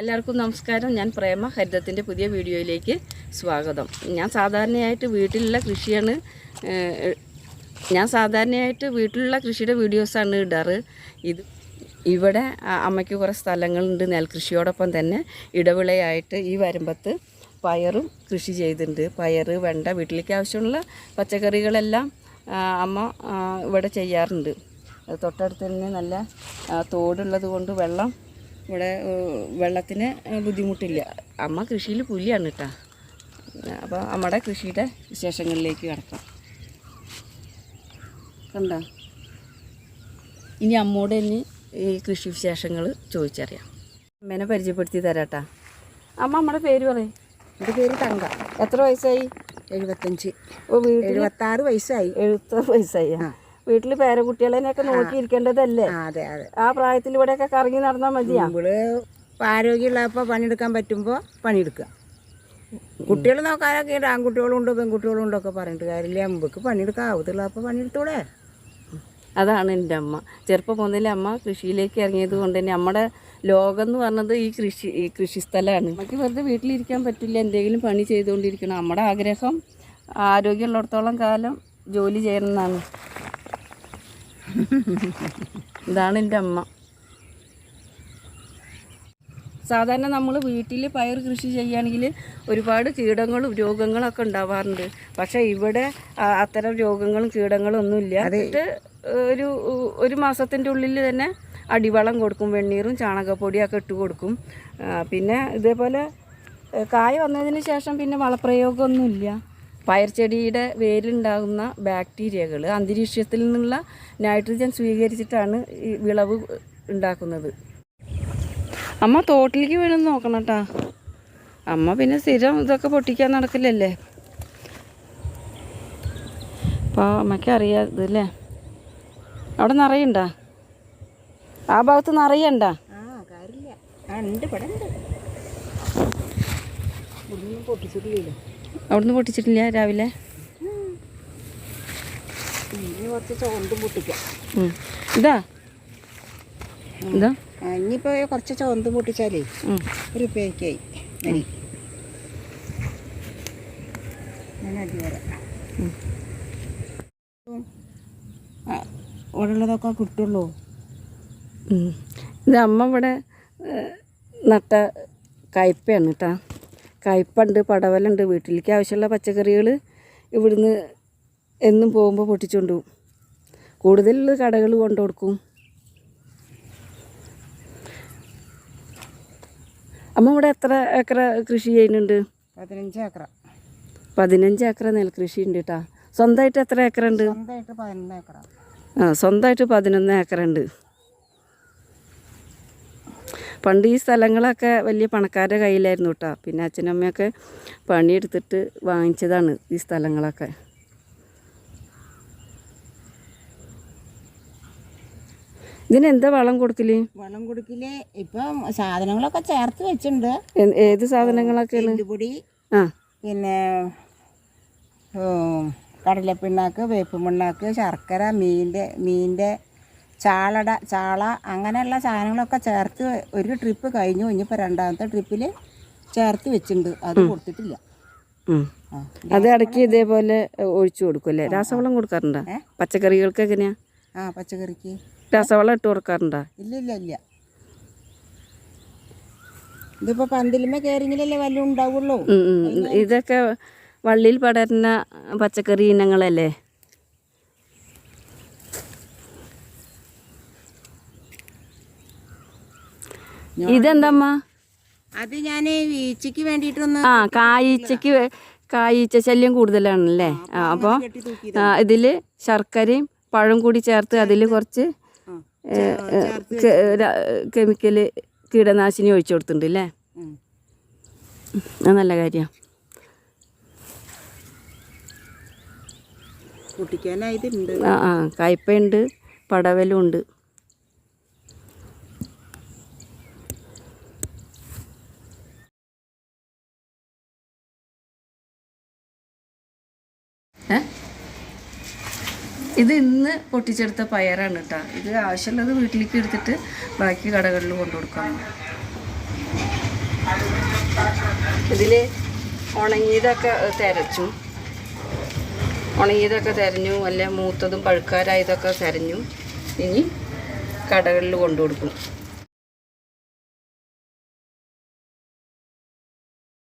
എല്ലാവർക്കും നമസ്കാരം. ഞാൻ പ്രേമ. ഹരിതത്തിന്റെ പുതിയ വീഡിയോയിലേക്ക് സ്വാഗതം. ഞാൻ സാധാരണയായിട്ട് വീട്ടിലുള്ള കൃഷിയാണ് ഞാൻ സാധാരണയായിട്ട് വീട്ടിലുള്ള കൃഷിയുടെ വീഡിയോസാണ് ഇടാറ്. ഇത് ഇവിടെ അമ്മയ്ക്ക് കുറേ സ്ഥലങ്ങളുണ്ട്. നെൽകൃഷിയോടൊപ്പം തന്നെ ഇടവിളയായിട്ട് ഈ വരുമ്പത്ത് പയറും കൃഷി ചെയ്തിട്ടുണ്ട്. പയറ് വെണ്ട വീട്ടിലേക്ക് ആവശ്യമുള്ള പച്ചക്കറികളെല്ലാം അമ്മ ഇവിടെ ചെയ്യാറുണ്ട്. തൊട്ടടുത്ത് തന്നെ നല്ല തോടുള്ളത് കൊണ്ട് വെള്ളം ഇവിടെ വെള്ളത്തിന് ബുദ്ധിമുട്ടില്ല. അമ്മ കൃഷിയിൽ പുലിയാണ് കേട്ടോ. അപ്പോൾ അമ്മയുടെ കൃഷിയുടെ വിശേഷങ്ങളിലേക്ക് കിടക്കാം. കണ്ടോ? ഇനി അമ്മോട് തന്നെ ഈ കൃഷി വിശേഷങ്ങൾ ചോദിച്ചറിയാം. അമ്മേനെ പരിചയപ്പെടുത്തി തരാട്ടാ. അമ്മ നമ്മുടെ പേര് പറയും. എന്റെ പേര് തങ്ക. എത്ര വയസ്സായി? എഴുപത്തഞ്ച്. എഴുപത്താറ് വയസ്സായി. എഴുപത്താറ് വയസ്സായി. ആ. വീട്ടിൽ പേരക്കുട്ടികളെയൊക്കെ നോക്കിയിരിക്കേണ്ടതല്ലേ? അതെ അതെ. ആ പ്രായത്തിൽ ഇവിടെയൊക്കെ കറങ്ങി നടന്നാൽ മതിയാ? നമ്മൾ ആരോഗ്യമുള്ളപ്പോൾ പണിയെടുക്കാൻ പറ്റുമ്പോൾ പണിയെടുക്കുക കുട്ടികൾ നോക്കാനൊക്കെ ഉണ്ട് ആൺകുട്ടികളും ഉണ്ട് പെൺകുട്ടികളും ഉണ്ടൊക്കെ പറഞ്ഞിട്ട് കാര്യമില്ല. അമ്പക്ക് പണിയെടുക്കാൻ ആവത്തുള്ളപ്പോൾ പണിയെടുത്തൂടെ അതാണ് എന്റെ അമ്മ. ചെറുപ്പം മുതലേ അമ്മ കൃഷിയിലേക്ക് ഇറങ്ങിയത് കൊണ്ട് തന്നെ നമ്മുടെ ലോകം എന്ന് പറഞ്ഞത് ഈ കൃഷി ഈ കൃഷി സ്ഥലമാണ് നമുക്ക് വെറുതെ വീട്ടിലിരിക്കാൻ പറ്റില്ല എന്തെങ്കിലും പണി ചെയ്തുകൊണ്ടിരിക്കണം. നമ്മുടെ ആഗ്രഹം ആരോഗ്യമുള്ളിടത്തോളം കാലം ജോലി ചെയ്യണം എന്നാണ് ഇതാണ് എന്റെ അമ്മ. സാധാരണ നമ്മൾ വീട്ടിൽ പയർ കൃഷി ചെയ്യുകയാണെങ്കിൽ ഒരുപാട് കീടങ്ങളും രോഗങ്ങളൊക്കെ ഉണ്ടാവാറുണ്ട്. പക്ഷേ ഇവിടെ അത്തരം രോഗങ്ങളും കീടങ്ങളും ഒന്നുമില്ല. എന്നിട്ട് ഒരു ഒരു മാസത്തിന്റെ ഉള്ളിൽ തന്നെ അടിവളം കൊടുക്കും വെണ്ണീറും ചാണകപ്പൊടിയൊക്കെ ഇട്ട് കൊടുക്കും. പിന്നെ ഇതേപോലെ കായ വന്നതിന് ശേഷം പിന്നെ വളപ്രയോഗമൊന്നുമില്ല. പയർ ചെടിയുടെ വേരിലുണ്ടാകുന്ന ബാക്ടീരിയകൾ അന്തരീക്ഷത്തിൽ നിന്നുള്ള നൈട്രജൻ സ്വീകരിച്ചിട്ടാണ് ഈ വിളവ് ഉണ്ടാക്കുന്നത്. അമ്മ തോട്ടിലേക്ക് വീണെന്ന് നോക്കണം കേട്ടാ അമ്മ പിന്നെ സ്ഥിരം ഇതൊക്കെ പൊട്ടിക്കാൻ നടക്കില്ലല്ലേ? അപ്പോൾ അമ്മയ്ക്ക് അറിയാതെ അല്ലേ അവിടെ നിറയണ്ട? ആ ഭാഗത്ത് നിറയണ്ട? പൊട്ടിച്ചിട്ടില്ലല്ലോ. അവിടുന്ന് പൊട്ടിച്ചിട്ടില്ല രാവിലെ? ഇനിയിപ്പോ കുറച്ച് ചോന്തും. ഇതാ? ഇതാ? കുറച്ച് പൊട്ടിച്ചാലേ. ഒരു പേക്കായി ഇവിടെ ഉള്ളതൊക്കെ കിട്ടുള്ളൂ. ഇത് അമ്മ ഇവിടെ നട്ട കയ്പയാണ് കേട്ടോ. കയ്പുണ്ട് പടവലുണ്ട് വീട്ടിലേക്ക് ആവശ്യമുള്ള പച്ചക്കറികൾ ഇവിടുന്ന് എന്നും പോകുമ്പോൾ പൊട്ടിച്ചുകൊണ്ട് പോകും കൂടുതൽ കടകൾ കൊണ്ടു കൊടുക്കും. അമ്മ ഇവിടെ എത്ര ഏക്കർ കൃഷി ചെയ്യുന്നുണ്ട്? പതിനഞ്ച് ഏക്കറ. പതിനഞ്ച് ഏക്കർ നെൽകൃഷി ഉണ്ട് കേട്ടോ സ്വന്തമായിട്ട് എത്ര ഏക്കറുണ്ട്? സ്വന്തമായിട്ട് പതിനൊന്ന് ഏക്കറ. ആ സ്വന്തമായിട്ട് പതിനൊന്ന് ഏക്കറുണ്ട്. പണ്ട് ഈ സ്ഥലങ്ങളൊക്കെ വലിയ പണക്കാരുടെ കയ്യിലായിരുന്നു കേട്ടോ പിന്നെ അച്ഛനമ്മയൊക്കെ പണിയെടുത്തിട്ട് വാങ്ങിച്ചതാണ് ഈ സ്ഥലങ്ങളൊക്കെ. ഇതിനെന്താ വളം കൊടുക്കൽ? വളം കൊടുക്കൽ ഇപ്പം സാധനങ്ങളൊക്കെ ചേർത്ത് വെച്ചിട്ടുണ്ട്. ഏത് സാധനങ്ങളൊക്കെയാണ്? എല്ലുപൊടി ആ. പിന്നെ കടലപ്പിണ്ണാക്ക് വേപ്പ് പിണ്ണാക്ക് ശർക്കര മീന്റെ മീന്റെ ചാളട ചാള അങ്ങനെയുള്ള സാധനങ്ങളൊക്കെ ചേർത്ത് ഒരു ട്രിപ്പ് കഴിഞ്ഞു. ഇനിയിപ്പോൾ രണ്ടാമത്തെ ട്രിപ്പിൽ ചേർത്ത് വെച്ചിട്ടുണ്ട് അത് കൊടുത്തിട്ടില്ല. അത് ഇടയ്ക്ക് ഇതേപോലെ ഒഴിച്ചു കൊടുക്കും അല്ലേ? രാസവളം കൊടുക്കാറുണ്ടോ? പച്ചക്കറികൾക്ക് എങ്ങനെയാ? ആ പച്ചക്കറിക്ക്. രാസവളം ഇട്ട് കൊടുക്കാറുണ്ടോ? ഇല്ല ഇല്ല ഇല്ല. ഇതിപ്പോ പന്തലുമേ കയറിയെങ്കിലല്ലേ വല്ലതും ഉണ്ടാവുള്ളൂ. ഇതൊക്കെ വള്ളിയിൽ പടരുന്ന പച്ചക്കറി ഇനങ്ങളല്ലേ? ഇതെന്തമ്മ? അത് ഞാൻ ഈച്ചയ്ക്ക് വേണ്ടിയിട്ടൊന്ന് ആ കായ്ച്ചക്ക് കായീച്ച ശല്യം കൂടുതലാണല്ലേ? ആ അപ്പോൾ ഇതിൽ ഇതിൽ ശർക്കരയും പഴം കൂടി ചേർത്ത് അതിൽ കുറച്ച് കെമിക്കൽ കീടനാശിനി ഒഴിച്ചു കൊടുത്തിട്ടുണ്ട് അല്ലേ? നല്ല കാര്യമാണ് ആ ആ കയ്പയുണ്ട് പടവലും ഉണ്ട് ഇത് ഇന്ന് പൊട്ടിച്ചെടുത്ത പയറാണ് കേട്ടോ ഇത് ആവശ്യമുള്ളത് വീട്ടിലേക്ക് എടുത്തിട്ട് ബാക്കി കടകളിൽ കൊണ്ടു കൊടുക്കാം. ഇതിൽ ഉണങ്ങിയതൊക്കെ തിരച്ചു. ഉണങ്ങിയതൊക്കെ തിരഞ്ഞു. വല്ല മൂത്തതും പഴുക്കാരായതൊക്കെ തിരഞ്ഞു. ഇനി കടകളിൽ കൊണ്ടു കൊടുക്കും.